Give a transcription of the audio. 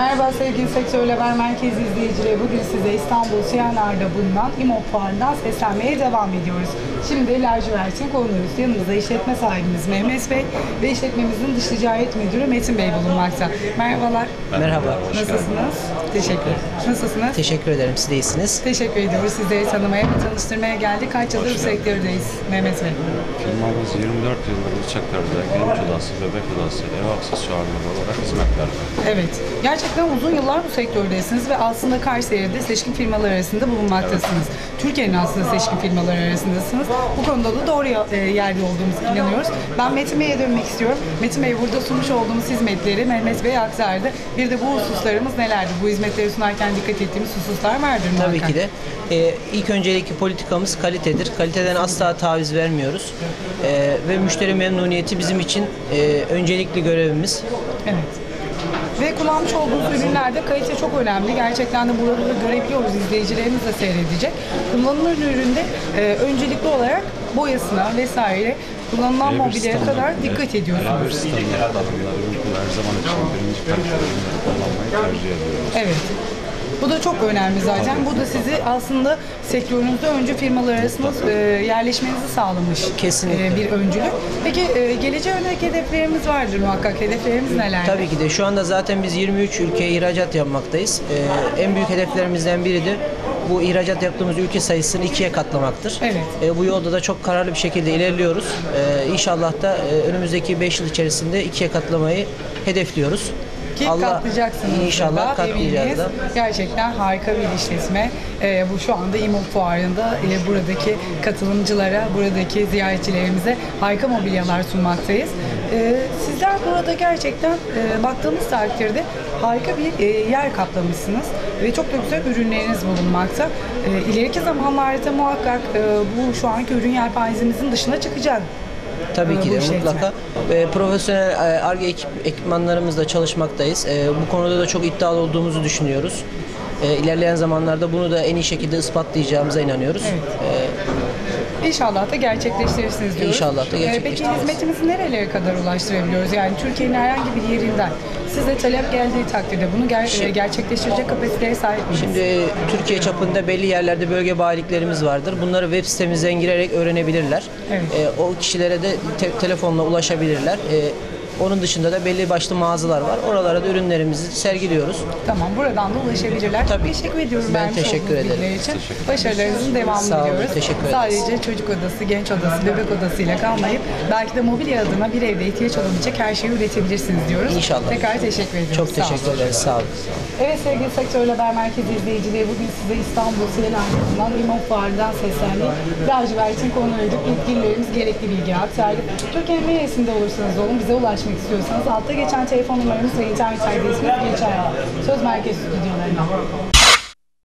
Merhaba sevgili Sektör Haber Merkezi izleyicileri. Bugün size İstanbul Siyanar'da bulunan İMOP Fuarı'ndan seslenmeye devam ediyoruz. Şimdi lacivertin konuğuyuz. Yanımızda işletme sahibimiz Mehmet Bey ve işletmemizin dış ticaret müdürü Metin Bey bulunmakta. Merhabalar. Merhaba. Nasılsınız? Teşekkür Nasılsınız? Teşekkür ederim. Siz de iyisiniz. Teşekkür ediyoruz. Sizleri tanımaya ve tanıştırmaya geldik. Kaç yıldır bu sektördeyiz Mehmet Bey? Firmamız 24 yıldır uçaklarda genç odası, bebek odası, ev aksesuarları olarak hizmet veriyor. Evet. Gerçekten uzun yıllar bu sektördesiniz ve aslında Kayseri'de seçkin firmalar arasında bulunmaktasınız. Türkiye'nin aslında seçkin firmalar arasındasınız. Bu konuda da doğru e, yerde olduğumuzu inanıyoruz. Ben Metin Bey'e dönmek istiyorum. Metin Bey burada sunmuş olduğumuz hizmetleri Mehmet Bey aktardı. Bir de bu hususlarımız nelerdi? Bu hizmetleri sunarken dikkat ettiğimiz hususlar vardır Tabii muhakkak. ki de. Ee, ilk öncelikli politikamız kalitedir. Kaliteden asla taviz vermiyoruz. Ee, ve müşteri memnuniyeti bizim için e, öncelikli görevimiz. Evet. Ve kullanmış olduğunuz ürünlerde kalite çok önemli. Gerçekten de burada da görebiliyoruz. izleyicilerimiz de seyredecek. Kullanılan üründe e, öncelikli olarak boyasına vesaire kullanılan Birebir mobilyaya kadar standart, dikkat evet. ediyorsunuz. Standart her zaman için birinci kalite ürünleri kullanmayı tercih ediyoruz. Evet. Bu da çok önemli zaten. Bu da sizi aslında sektörünüzde öncü firmalar arasında e, yerleşmenizi sağlamış Kesinlikle. e, bir öncülük. Peki e, geleceğe yönelik hedeflerimiz vardır muhakkak. Hedeflerimiz neler? Tabii ki de şu anda zaten biz 23 ülkeye ihracat yapmaktayız. Ee, en büyük hedeflerimizden biri de bu ihracat yaptığımız ülke sayısını ikiye katlamaktır. Evet. Ee, bu yolda da çok kararlı bir şekilde ilerliyoruz. Ee, inşallah da e, önümüzdeki 5 yıl içerisinde ikiye katlamayı hedefliyoruz. Ki katlayacaksınız. İnşallah da, katlayacağız da. Gerçekten harika bir işletme. Ee, bu şu anda İMO Fuarı'nda e, buradaki katılımcılara, buradaki ziyaretçilerimize harika mobilyalar sunmaktayız. Ee, sizler burada gerçekten e, baktığımız takdirde harika bir e, yer kaplamışsınız ve çok da güzel ürünleriniz bulunmakta. E, ileriki zamanlarda muhakkak e, bu şu anki ürün yelpazemizin dışına çıkacak. Tabii ki de mutlaka. Profesyonel e, ARGE ekip, ekipmanlarımızla çalışmaktayız. E, bu konuda da çok iddialı olduğumuzu düşünüyoruz. E, ilerleyen zamanlarda bunu da en iyi şekilde ispatlayacağımıza inanıyoruz. E, İnşallah da gerçekleştirirsiniz diyoruz. İnşallah da Ee, Peki gerçekleştiririz. hizmetimizi nerelere kadar ulaştırabiliyoruz? Yani Türkiye'nin herhangi bir yerinden size talep geldiği takdirde bunu ger- e, gerçekleştirecek kapasiteye sahip miyiz? Şimdi Türkiye çapında belli yerlerde bölge bayiliklerimiz vardır. Bunları web sitemizden girerek öğrenebilirler. Evet. E, o kişilere de te- telefonla ulaşabilirler. E, onun dışında da belli başlı mağazalar var. Oralara da ürünlerimizi sergiliyoruz. Tamam buradan da ulaşabilirler. Tabii. Teşekkür ediyorum Ben vermiş teşekkür ederim. bilgiler için. Başarılarınızın devamını Sağ olun, diliyoruz. teşekkür ederiz. Sadece çocuk odası, genç odası, bebek odasıyla kalmayıp belki de mobilya adına bir evde ihtiyaç olabilecek her şeyi üretebilirsiniz diyoruz. İnşallah. Tekrar teşekkür ediyoruz. Çok teşekkür ederiz. Sağ olun. Evet sevgili Sektör Haber Merkezi izleyicileri bugün size İstanbul Siyalan'dan İmam Fuarı'ndan seslendik. Lacivert'in konuyduk. Yetkililerimiz gerekli bilgi aktardık. Türkiye'nin neresinde olursanız olun bize ulaşmak istiyorsanız altta geçen telefon numaramız ve internet adresimiz geçerli. Söz Merkez Stüdyolarına.